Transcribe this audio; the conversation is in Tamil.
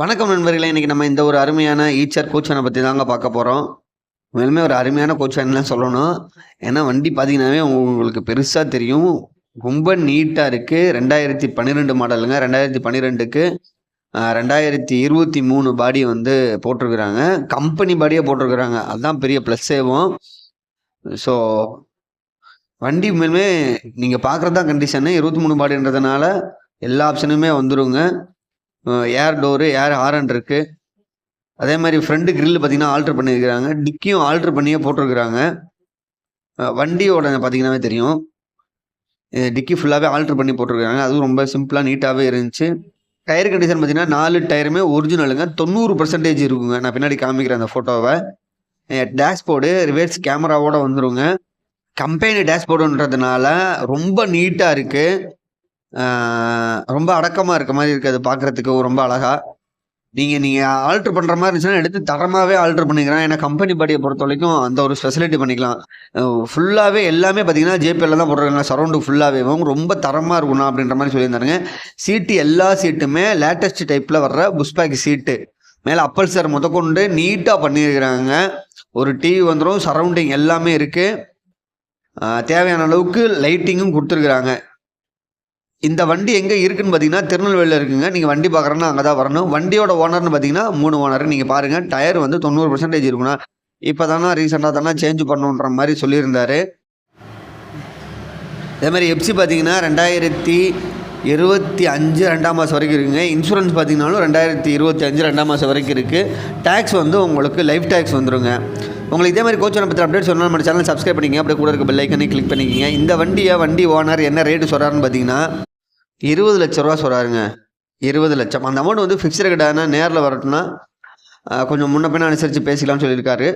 வணக்கம் நண்பர்களே இன்னைக்கு நம்ம இந்த ஒரு அருமையான ஈச்சர் கோச்சனை பற்றி தாங்க பார்க்க போகிறோம் மேலுமே ஒரு அருமையான கோச்சன்லாம் சொல்லணும். ஏன்னா வண்டி பார்த்தீங்கன்னாவே உங்களுக்கு பெருசாக தெரியும். ரொம்ப நீட்டாக இருக்குது ரெண்டாயிரத்தி பன்னிரெண்டு மாடலுங்க. ரெண்டாயிரத்தி பன்னிரெண்டுக்கு ரெண்டாயிரத்தி இருபத்தி மூணு பாடி வந்து போட்டிருக்கிறாங்க. கம்பெனி பாடியே போட்டிருக்கிறாங்க. அதுதான் பெரிய ப்ளஸ்ஸேவும். ஸோ வண்டி மேலுமே நீங்கள் பார்க்குறது தான் கண்டிஷனு இருபத்தி மூணு பாடின்றதுனால எல்லா ஆப்ஷனுமே வந்துருங்க. ஏர் டோரு ஏர் ஹாரன் இருக்குது அதே மாதிரி ஃப்ரண்ட் கிரில் பார்த்தீங்கன்னா ஆல்ட்ரு பண்ணியிருக்கிறாங்க. டிக்கியும் ஆல்ட்ரு பண்ணியே போட்டிருக்கிறாங்க. வண்டியோட பார்த்தீங்கன்னாவே தெரியும். டிக்கி ஃபுல்லாகவே ஆல்ட்ரு பண்ணி போட்டிருக்காங்க அதுவும் ரொம்ப சிம்பிளாக நீட்டாகவே இருந்துச்சு. டயர் கண்டிஷன் பார்த்தீங்கன்னா நாலு டயருமே ஒரிஜினலுங்க தொண்ணூறு பர்சன்டேஜ் இருக்குங்க. நான் பின்னாடி காமிக்கிறேன் அந்த ஃபோட்டோவை டேஷ்போர்டு ரிவர்ஸ் கேமராவோடு வந்துருங்க. கம்பெனி டேஷ்போர்டுன்றதுனால ரொம்ப நீட்டாக இருக்குது ரொம்ப அடக்கமாக இருக்க மாதிரி இருக்குது அது பார்க்குறதுக்கு ரொம்ப அழகாக நீங்கள் நீங்கள் ஆல்ட்ரு பண்ணுற மாதிரி இருந்துச்சுன்னா எடுத்து தரமாகவே ஆல்ட்ரு பண்ணிக்கலாம். ஏன்னா கம்பெனி பாடியை பொறுத்த வரைக்கும் அந்த ஒரு ஸ்பெசிலிட்டி பண்ணிக்கலாம். ஃபுல்லாகவே எல்லாமே பார்த்தீங்கன்னா ஜேபிஎல்ல தான் போடுறாங்க சரௌண்டு ஃபுல்லாகவே ரொம்ப தரமாக இருக்கணும் அப்படின்ற மாதிரி சொல்லியிருந்தாருங்க. சீட்டு எல்லா சீட்டுமே லேட்டஸ்ட் டைப்பில் வர்ற புஷ்பேக் சீட்டு மேலே அப்பல் சார் முதற்கொண்டு நீட்டாக பண்ணியிருக்கிறாங்க. ஒரு டிவி வந்துடும் சரௌண்டிங் எல்லாமே இருக்குது தேவையான அளவுக்கு லைட்டிங்கும் கொடுத்துருக்குறாங்க. இந்த வண்டி எங்கே இருக்குதுன்னு பார்த்தீங்கன்னா திருநெல்வேலியில் இருக்குங்க. நீங்கள் வண்டி பார்க்குறேன்னா அங்கே தான் வரணும். வண்டியோட ஓனர்னு பார்த்தீங்கன்னா மூணு ஓனர். நீங்கள் பாருங்கள் டயர் வந்து தொண்ணூறு பர்சன்டேஜ் இருக்குண்ணா. இப்போ தானே ரீசெண்டாக தானே சேஞ்ச் பண்ணுன்ற மாதிரி சொல்லியிருந்தாரு. அதே மாதிரி எப்சி பார்த்தீங்கன்னா ரெண்டாயிரத்தி இருபத்தி அஞ்சு ரெண்டாம் மாதம் வரைக்கும் இருக்குங்க. இன்சூரன்ஸ் பார்த்தீங்கன்னாலும் ரெண்டாயிரத்தி இருபத்தி அஞ்சு ரெண்டாம் மாதம் வரைக்கும் இருக்குது டேக்ஸ் வந்து உங்களுக்கு லைஃப் டேக்ஸ் வந்துருங்க. உங்களுக்கு இதே மாதிரி கோச்சனை பற்றி அப்டேட் சொன்னால் நம்ம சேனல் சப்ஸ்கிரைப் பண்ணிங்க அப்படியே கூட இருக்க பெல் ஐக்கனே கிளிக் பண்ணிக்கிங்க. இந்த வண்டியை வண்டி ஓனர் என்ன ரேட்டு சொல்கிறாருன்னு பார்த்தீங்கன்னா இருபது லட்ச ரூபா சொல்கிறாருங்க இருபது லட்சம். அந்த அமௌண்ட் வந்து ஃபிக்ஸ்டு கிடையாதுன்னா நேரில் வரட்டும்னா கொஞ்சம் முன்ன பின்ன அனுசரித்து பேசிக்கலாம்னு சொல்லியிருக்காரு.